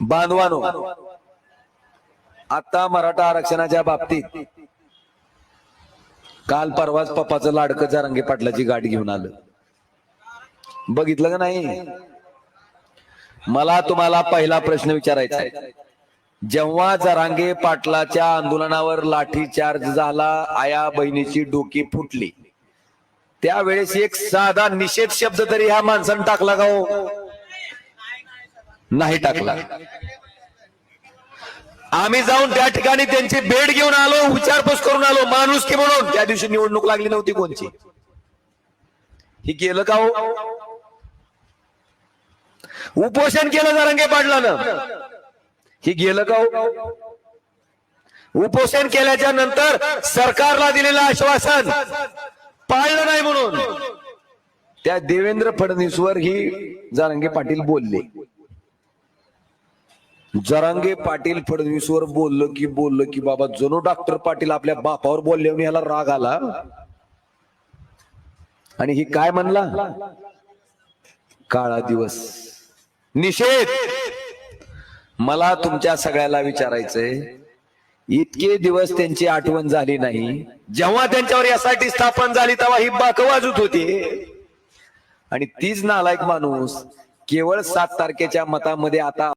बांधवानो आता मराठा आरक्षणाच्या बाबतीत काल परवाच पप्पाचं लाडकं जारंगे पाटलाची गाठ घेऊन आलं. बघितलं का नाही? मला तुम्हाला पहिला प्रश्न विचारायचा आहे. जेव्हा जरांगे पाटलाच्या आंदोलनावर लाठी चार्ज झाला आया बहिणीची डोकी फुटली त्यावेळेस एक साधा निषेध शब्द तरी ह्या माणसानं टाकला का हो? नाही टाकला. आम्ही जाऊन त्या ठिकाणी त्यांची भेट घेऊन आलो विचारपूस करून आलो माणूस की म्हणून. त्या दिवशी निवडणूक लागली नव्हती कोणची. ही केलं का हो? उपोषण केलं जारंगे पाटलानं? ही गेलं का हो? उपोषण केल्याच्यानंतर सरकारला दिलेलं आश्वासन पाळलं नाही म्हणून. त्या देवेंद्र फडणवीसवर ही जारंगे पाटील बोलले. जरांगे पाटील फडणवीसवर बोललं की बोललं की बाबा जणू डॉक्टर पाटील आपल्या बापावर बोलले म्हणून ह्याला राग आला. आणि ही काय म्हणला? काळा दिवस. निषेध! मला तुमच्या सगळ्याला विचारायचंय इतके दिवस त्यांची आठवण झाली नाही. जेव्हा त्यांच्यावर यासाठी स्थापन झाली तेव्हा ही बाक वाजत होती. आणि तीच नालायक माणूस केवळ सात तारखेच्या मतामध्ये आता